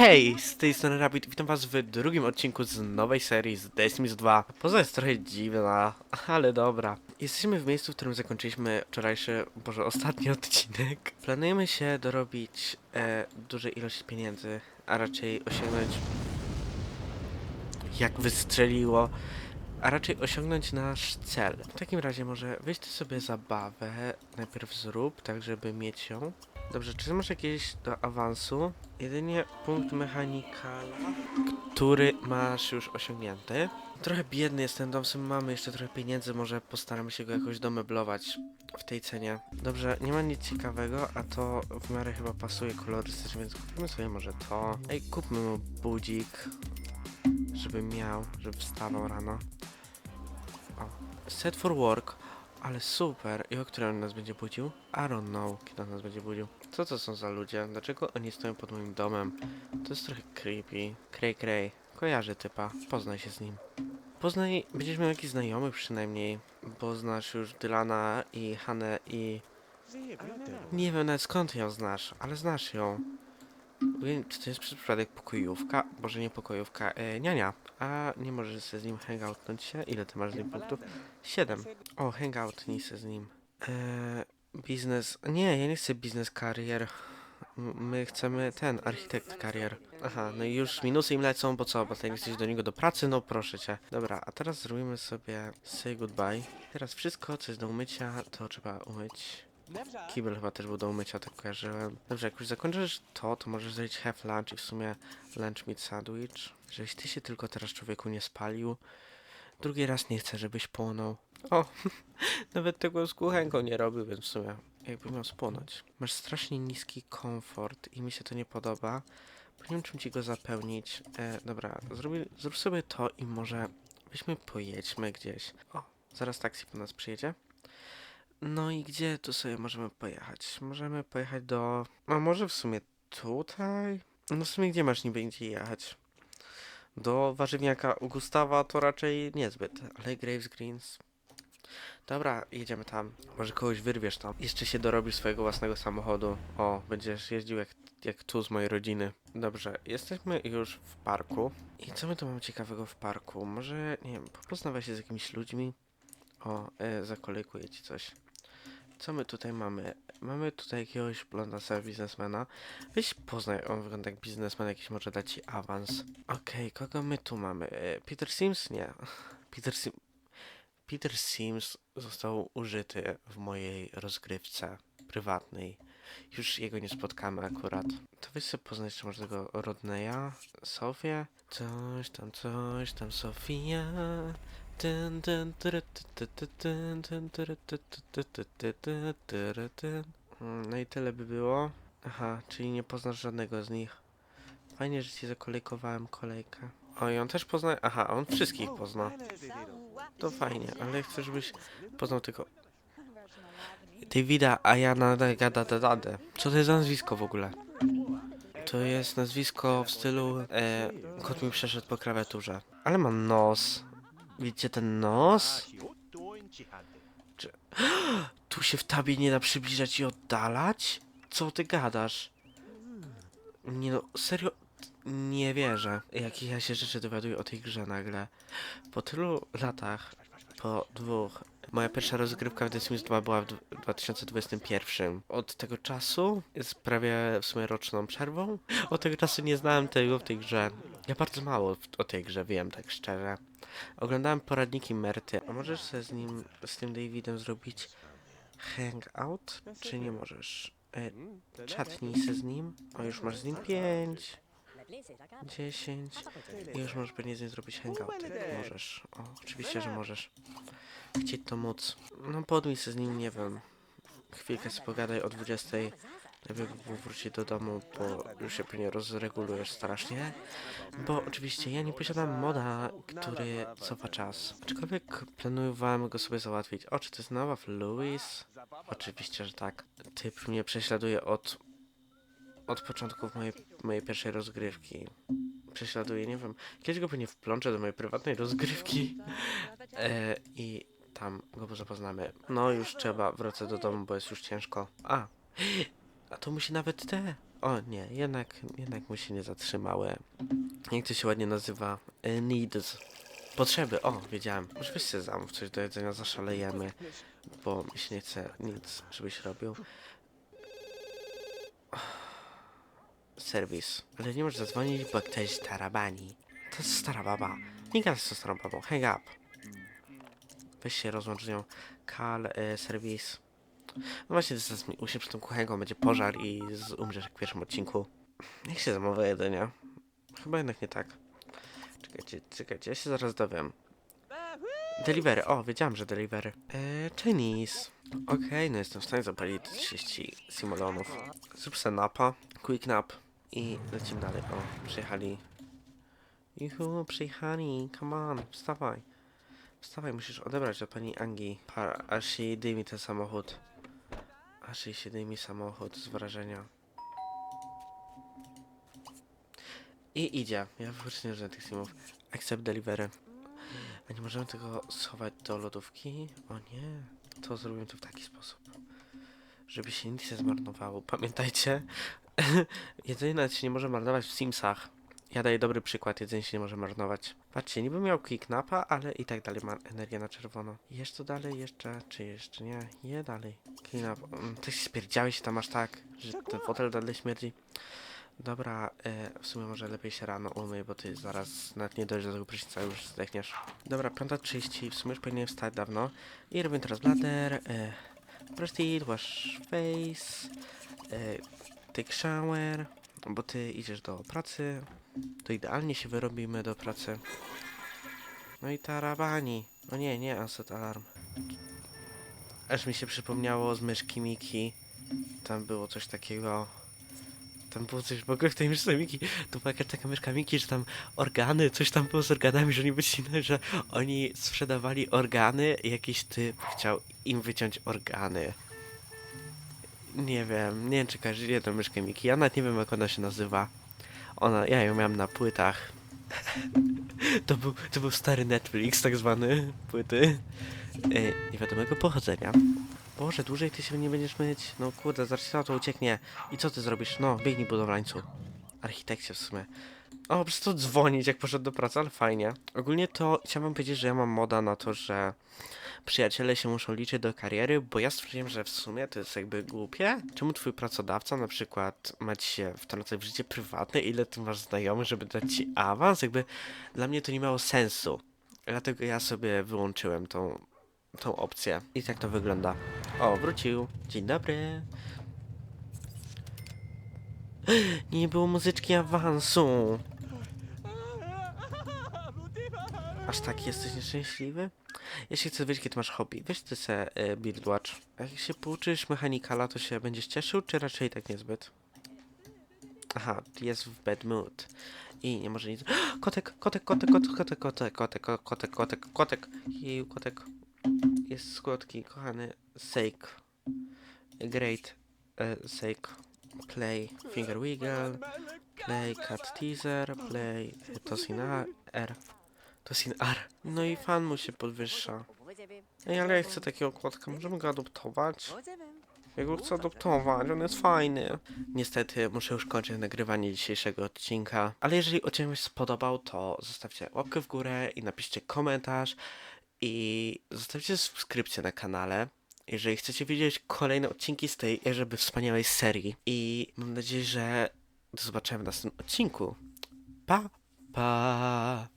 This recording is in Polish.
Hej, z tej strony Rabbit, witam was w drugim odcinku z nowej serii z Destiny 2. Poza jest trochę dziwna, ale dobra. Jesteśmy w miejscu, w którym zakończyliśmy wczorajszy, boże, ostatni odcinek. Planujemy się dorobić e, dużej ilości pieniędzy, a raczej osiągnąć... Jak wystrzeliło, a raczej osiągnąć nasz cel. W takim razie może weź ty sobie zabawę, najpierw zrób, tak żeby mieć ją. Dobrze, czy masz jakieś do awansu? Jedynie punkt mechanikala, który masz już osiągnięty. Trochę biedny jest ten dom, w sumie mamy jeszcze trochę pieniędzy, może postaramy się go jakoś domeblować w tej cenie. Dobrze, nie ma nic ciekawego, a to w miarę chyba pasuje kolorystycznie, więc kupimy sobie może to. Ej, kupmy mu budzik, żeby miał, żeby wstawał rano. O, set for work. Ale super. I o którym on nas będzie budził? I don't know, kiedy on nas będzie budził. Co to są za ludzie? Dlaczego oni stoją pod moim domem? To jest trochę creepy. Cray cray. Kojarzy typa. Poznaj się z nim. Poznaj, będziesz miał jakiś znajomy przynajmniej, bo znasz już Dylana i Hanę i... Nie wiem nawet skąd ją znasz, ale znasz ją. Czy to jest przez przypadek pokojówka? Może nie pokojówka, e, niania. A nie możesz się z nim hangoutnąć się? Ile ty masz z nim punktów? Siedem. O, hangoutnij się z nim. E, biznes... Nie, ja nie chcę biznes karier. My chcemy ten, architekt karier. Aha, no i już minusy im lecą, bo co, bo ty nie chcesz do niego do pracy? No proszę cię. Dobra, a teraz zrobimy sobie say goodbye. Teraz wszystko, co jest do umycia, to trzeba umyć. Kibel chyba też był do umycia, tak kojarzyłem. Dobrze, jak już zakończysz to, to możesz zrobić have lunch i w sumie lunch meat sandwich. Żebyś ty się tylko teraz człowieku nie spalił. Drugi raz nie chcę, żebyś płonął. O, nawet tego z kuchenką nie robił, więc w sumie jakby miał spłonąć. Masz strasznie niski komfort i mi się to nie podoba. Nie wiem, czym ci go zapełnić. E, dobra, zrobi, zrób sobie to i może weźmy pojedźmy gdzieś. O, zaraz taksi po nas przyjedzie. No i gdzie tu sobie możemy pojechać? Możemy pojechać do... A może w sumie tutaj? No w sumie gdzie masz niby gdzie jechać? Do warzywniaka Gustawa to raczej niezbyt, ale Graves Greens... Dobra, jedziemy tam. Może kogoś wyrwiesz tam. Jeszcze się dorobisz swojego własnego samochodu. O, będziesz jeździł jak, jak tu z mojej rodziny. Dobrze, jesteśmy już w parku. I co my tu mamy ciekawego w parku? Może, nie wiem, popoznawaj się z jakimiś ludźmi. O, e, zakolejkuję ci coś. Co my tutaj mamy? Mamy tutaj jakiegoś blondasa biznesmena. Weź poznaj, on wygląda jak biznesmen, jakiś może dać ci awans. Okej, kogo my tu mamy? E, Peter Sims? Nie. Peter Sim... Peter Sims został użyty w mojej rozgrywce prywatnej. Już jego nie spotkamy akurat. To weź sobie poznać może tego Rodneya, Sofię. Coś tam, coś tam, Sofia. No i tyle by było. Aha, czyli nie poznasz żadnego z nich. Fajnie, że ci zakolejkowałem kolejkę. O, i on też pozna... Aha, on wszystkich pozna. To fajnie, ale chcę, żebyś poznał tylko Davida Ayana Gadadadade. Co to jest nazwisko w ogóle? To jest nazwisko w stylu e, kot mi przeszedł po klawiaturze. Ale ma nos. Widzicie ten nos? Czy... Tu się w tabie nie da przybliżać i oddalać? Co ty gadasz? Nie no, serio? Nie wierzę. Jakie ja się rzeczy dowiaduję o tej grze nagle. Po tylu latach, po dwóch, moja pierwsza rozgrywka w The Sims 2 była w dw- 2021. Od tego czasu jest prawie w sumie roczną przerwą. Od tego czasu nie znałem tego w tej grze. Ja bardzo mało o tej grze wiem, tak szczerze. Oglądałem poradniki Merty. A możesz sobie z nim, z tym Davidem zrobić hangout? Czy nie możesz? E, chatnij się z nim. O, już masz z nim 5, 10. I już możesz pewnie z nim zrobić hangout. Możesz. O, oczywiście, że możesz. Chcieć to móc. No podmij się z nim, nie wiem. Chwilkę sobie pogadaj o 20. Lepiej by wrócić do domu, bo już się pewnie rozregulujesz strasznie. Bo oczywiście ja nie posiadam moda, który cofa czas. Aczkolwiek planowałem go sobie załatwić. O, czy to jest nowa Louis? Oczywiście, że tak. Typ mnie prześladuje od... od początków mojej, mojej pierwszej rozgrywki. Prześladuje, nie wiem. Kiedyś go pewnie wplączę do mojej prywatnej rozgrywki. E, I tam go zapoznamy. No już trzeba wracać do domu, bo jest już ciężko. A! A to musi nawet te. O nie, jednak, jednak mu się nie zatrzymały. Jak to się ładnie nazywa? E, Needs. Potrzeby, o, wiedziałem. Może weź sobie zamów coś do jedzenia, zaszalejemy. Bo mi się nie chce nic, żebyś robił. Serwis. Ale nie możesz zadzwonić, bo ktoś tarabani. To jest stara baba. Nie gadaj z tą starą babą, hang up. Weź się rozłącz z nią. Kal, e, serwis. No właśnie, zaraz mi usiąść przy tym kuchenką, będzie pożar i z, umrzesz jak w pierwszym odcinku. Jak się zamawia jedzenia? Chyba jednak nie tak. Czekajcie, czekajcie, ja się zaraz dowiem. Delivery, o, wiedziałem, że delivery. Eee, Chinese. Okej, no jestem w stanie zapalić 30 simulonów. Zrób se napa, quick nap i lecimy dalej. O, przyjechali. Juhu, przyjechali, come on, wstawaj. Wstawaj, musisz odebrać do pani Angi, pa- aż dymi ten samochód. Aż się dymi samochód z wrażenia. I idzie. Ja wyłącznie nie użyłem tych simów. Accept delivery. A nie możemy tego schować do lodówki? O nie. To zrobimy to w taki sposób. Żeby się nic nie zmarnowało. Pamiętajcie, jedzenie nawet się nie może marnować w Simsach. Ja daję dobry przykład, jedzenie się nie może marnować. Patrzcie, niby miał quick napa, ale i tak dalej ma energię na czerwono. Jesz to dalej jeszcze, czy jeszcze nie? Je dalej. Clean up. Mm, Ty spierdziałeś się tam aż tak, że ten fotel dalej śmierdzi. Dobra, e, w sumie może lepiej się rano umyj, bo ty zaraz nawet nie dojdziesz do tego prysznica, już zdechniesz. Dobra, 5.30, w sumie już powinienem wstać dawno. I robimy teraz bladder, e, wash face, e, take shower, bo ty idziesz do pracy, to idealnie się wyrobimy do pracy. No i tarabani. No nie, nie, unset alarm. Aż mi się przypomniało z myszki Miki. Tam było coś takiego. Tam było coś w ogóle w tej myszce Miki. To była jakaś taka myszka Miki, że tam organy, coś tam było z organami, że oni wycinali, że oni sprzedawali organy i jakiś typ chciał im wyciąć organy. Nie wiem, nie wiem czy każdy wie tę myszkę Miki. Ja nawet nie wiem jak ona się nazywa. Ona, ja ją miałem na płytach. To był, to był stary Netflix, tak zwany, płyty. E, niewiadomego pochodzenia. Boże, dłużej ty się nie będziesz myć. No kurde, zaraz na to ucieknie. I co ty zrobisz? No, biegnij budowlańcu. Architekcie w sumie. O, przez to dzwonić, jak poszedł do pracy, ale fajnie. Ogólnie to chciałbym powiedzieć, że ja mam moda na to, że przyjaciele się muszą liczyć do kariery, bo ja stwierdziłem, że w sumie to jest jakby głupie. Czemu twój pracodawca na przykład ma ci się wtrącać w życie prywatne, ile ty masz znajomych, żeby dać ci awans? Jakby dla mnie to nie miało sensu. Dlatego ja sobie wyłączyłem tą, tą opcję. I tak to wygląda. O, wrócił. Dzień dobry. Nie było muzyczki awansu. Aż tak jesteś nieszczęśliwy? Jeśli chcesz wiedzieć, jakie ty masz hobby, weź ty se e, Build Watch. A jak się pouczysz mechanikala, to się będziesz cieszył, czy raczej tak niezbyt? Aha, jest w bad mood. I nie może nic... Kotek, kotek, kotek, kotek, kotek, kotek, kotek, ko- kotek, kotek, kotek. Jeju, kotek. Jest słodki, kochany. Sake. Great. E, sake. Play. Finger wiggle. Play cat teaser. Play e, tosin A- R. Tosin R. No i fan mu się podwyższa. Ej, ale ja chcę takiego kotka, możemy go adoptować? Ja go chcę adoptować, on jest fajny. Niestety muszę już kończyć nagrywanie dzisiejszego odcinka, ale jeżeli odcinek się spodobał, to zostawcie łapkę w górę i napiszcie komentarz i zostawcie subskrypcję na kanale. Jeżeli chcecie widzieć kolejne odcinki z tej jakże wspaniałej serii i mam nadzieję, że do zobaczenia w następnym odcinku. Pa, pa!